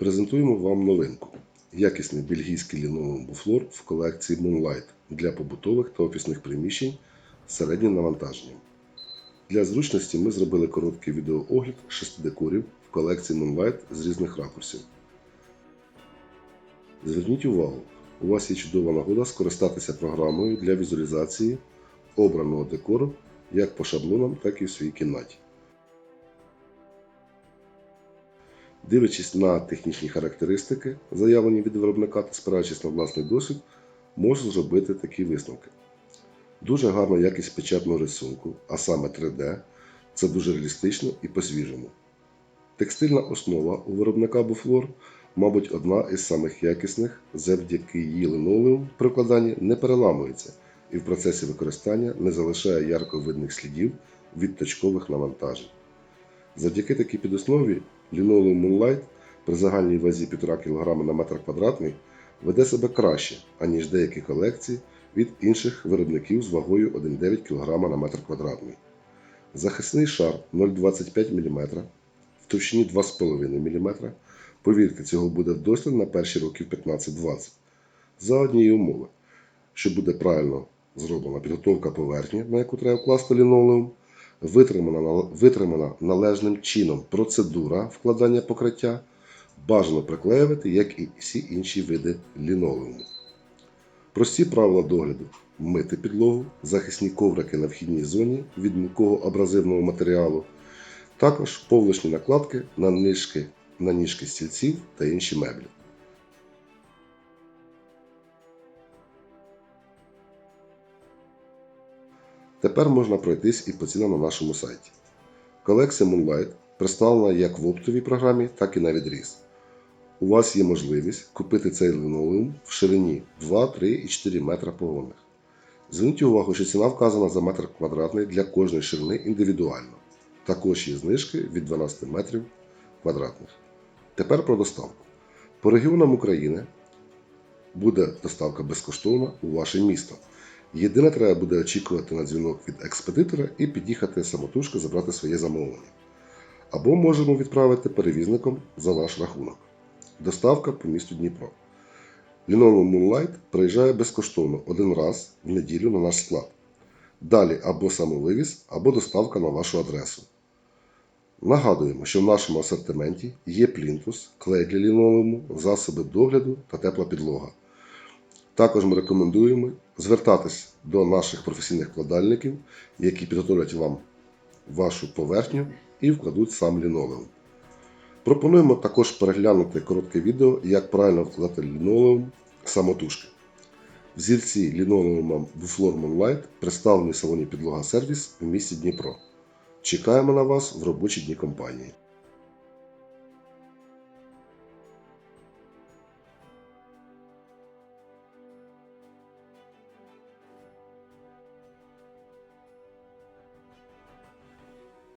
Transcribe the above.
Презентуємо вам новинку. Якісний бельгійський лінолеум буфлор в колекції Moonlight для побутових та офісних приміщень з середнім навантаженням. Для зручності ми зробили короткий відеоогляд шести декорів в колекції Moonlight з різних ракурсів. Зверніть увагу, у вас є чудова нагода скористатися програмою для візуалізації обраного декору як по шаблонам, так і в своїй кімнаті. Дивлячись на технічні характеристики, заявлені від виробника та спираючись на власний досвід, можу зробити такі висновки. Дуже гарна якість печатного рисунку, а саме 3D, це дуже реалістично і по-свіжому. Текстильна основа у виробника Буфлор, мабуть, одна із самих якісних, завдяки її линолеум при вкладанні не переламується і в процесі використання не залишає ярко видних слідів від точкових навантажень. Завдяки такій підоснові лінолеум Moonlight при загальній вазі 1,5 кг на метр квадратний веде себе краще, аніж деякі колекції від інших виробників з вагою 1,9 кг на метр квадратний. Захисний шар 0,25 мм в товщині 2,5 мм. Повірте, цього буде вдосталь на перші років 15-20. За однієї умови, що буде правильно зроблена підготовка поверхні, на яку треба вкласти лінолеум, витримана, витримана належним чином процедура вкладання покриття, бажано приклеювати, як і всі інші види лінолеуму. Прості правила догляду: мити підлогу, захисні коврики на вхідній зоні від м'якого абразивного матеріалу, також повлочні накладки на ніжки, на ніжки стільців та інші меблі. Тепер можна пройтись і по цінам на нашому сайті. Колекція Moonlight представлена як в оптовій програмі, так і на відріз. У вас є можливість купити цей линолеум в ширині 2, 3 і 4 метра погонних. Зверніть увагу, що ціна вказана за метр квадратний для кожної ширини індивідуально. Також є знижки від 12 метрів квадратних. Тепер про доставку. По регіонам України буде доставка безкоштовна у ваше місто. Єдине, треба буде очікувати на дзвінок від експедитора і під'їхати самотужки забрати своє замовлення. Або можемо відправити перевізником за ваш рахунок. Доставка по місту Дніпро. Linoleum Moonlight приїжджає безкоштовно один раз в неділю на наш склад. Далі або самовивіз, або доставка на вашу адресу. Нагадуємо, що в нашому асортименті є плінтус, клей для лінолеуму, засоби догляду та тепла підлога. Також ми рекомендуємо звертатись до наших професійних вкладальників, які підготовлять вам вашу поверхню і вкладуть сам лінолеум. Пропонуємо також переглянути коротке відео, як правильно вкладати лінолеум самотужки. Взірці лінолеума Bufflor Moonlight представлені в салоні Підлога Сервіс в місті Дніпро. Чекаємо на вас в робочі дні компанії.